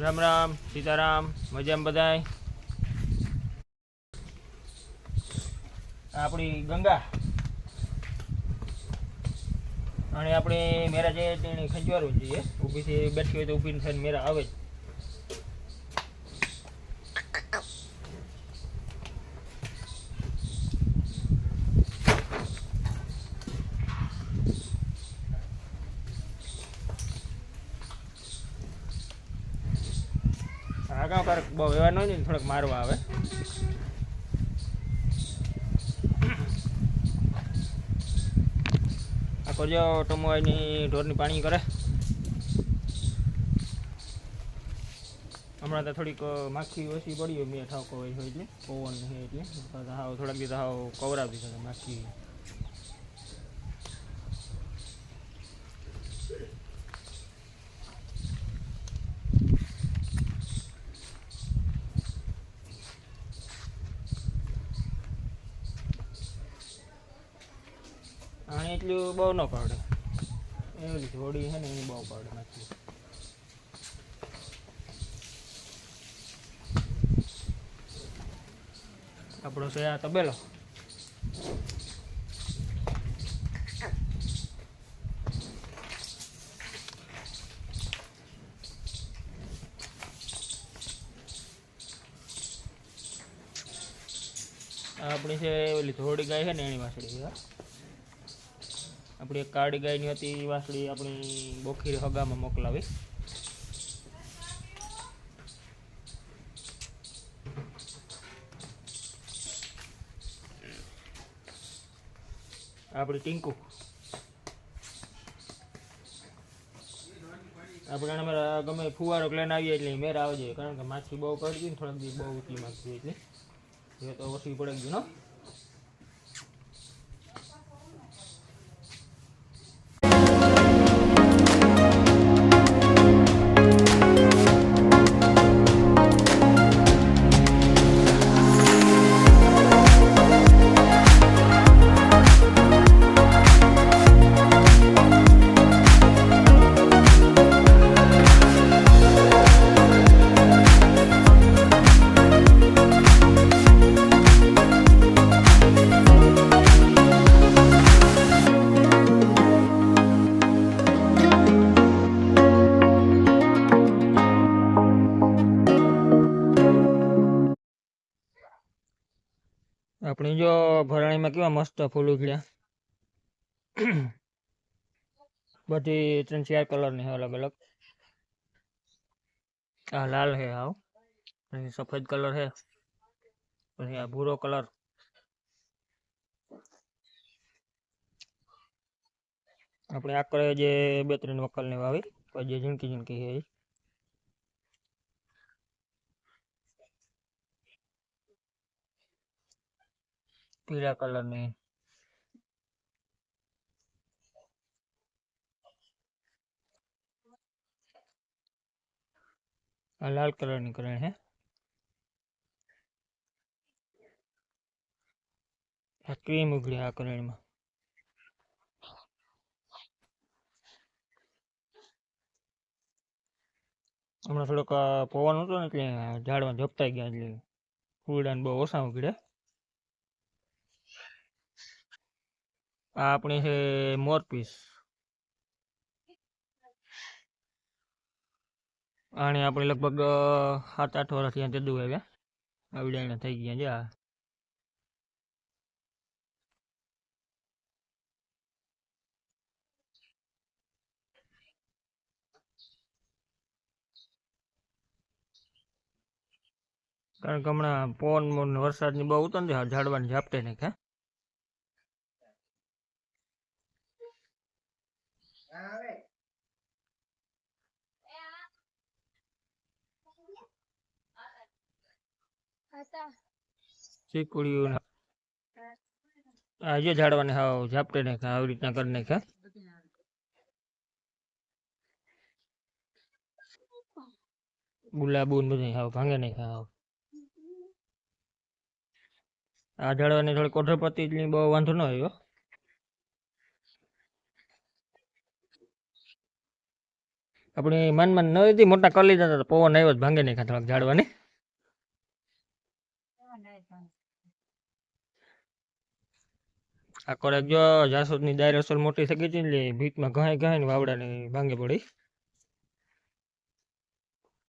રામ રામ, સીતારામ, મજામાં બધાય? આપણી ગંગા. અને આપણે મેરા જે તેને ખંજવારું જોઈએ ઊભીથી બેઠી હોય તો ઊભી થઈને મેરા આવે જ. આગળ ક્યારેક બહુ એવા ન હોય ને થોડોક મારવા આવે. આ કરજો, ટમો એની ઢોરની પાણી કરે. હમણાં તો થોડીક માખી ઓછી પડી હોય, મેં ઠાકો હોય એટલે, પવન એટલે. થોડાક દિવસ હાવ કવરાવી શકે માખી. આને એટલું બહુ ન પડે. એવી થોડી છે ને એ બહુ પડે નથી આપણો છે આ તબેલો. આપણી છે ઓલી થોડી ગાય છે ને એની વાસળી આપણી કાળી ગાયની હતી વાસળી આપણી બોખીર હગામાં મોકલાવી. આપણી ટીંકુ. આપણે આને મારા ગમે ફુવારો લઈને આવીએ એટલે મેર આવજે, કારણ કે માછી બહુ પડી ગઈ થોડાક દિવસ બહુ ઉતલી માછી એટલે. એ તો ઓછી પડી ગયું ને? આપણે જો ભરાણીમાં કેવા મસ્ત ફૂલ ઉખડ્યા બધી ત્રણ ચાર કલરની છે અલગ અલગ આ લાલ છે આવ પછી સફેદ કલર છે પછી આ ભૂરો કલર આપણે આકરે જે બે ત્રણ વકલની વાવી પછી જે ઝીણકી ઝીણકી છે પીળા કલરની. આ લાલ કલરની કરણ હે. આ ક્રીમ ઉઘડી આ કરણમાં હમણાં થોડોક પવન હતો ને એટલે ઝાડમાં ઝપટાઈ ગયા એટલે ફૂલડાને બહુ ઓછા ઉઘડ્યા આ આપણી છે મોરપીસ આને આપણે લગભગ સાત આઠ વર્ષથી અહીંયા જદું આવ્યા આવડાના થઈ ગયા આ. કારણ કે હમણાં પવન ને વરસાદની બહુ ઉતર ઝાડવાની ઝાપટે નહીં ખા ચીકુડીયું right. આ જે ઝાડવાને હાવ ઝાપટે ને ખા આવી રીતના કરી નાખ્યા ગુલાબુ ને બધા હાવ ભાંગે નાખ્યા હાવ. આ જાડવાની થોડી કોઠરપતિ બહુ વાંધો ન આવ્યો. આપણી માનમાં મન ન હતી, મોટા કરી લીધા હતા પવન આવ્યો જ ભાંગે નહીં ખાતા જાડવાની આ કોરેક જો જાસૂદની દાયર અસલ મોટી થઈ ગઈ હતી એટલે ભીતમાં ઘાય ઘાય ને ભાંગે પડી.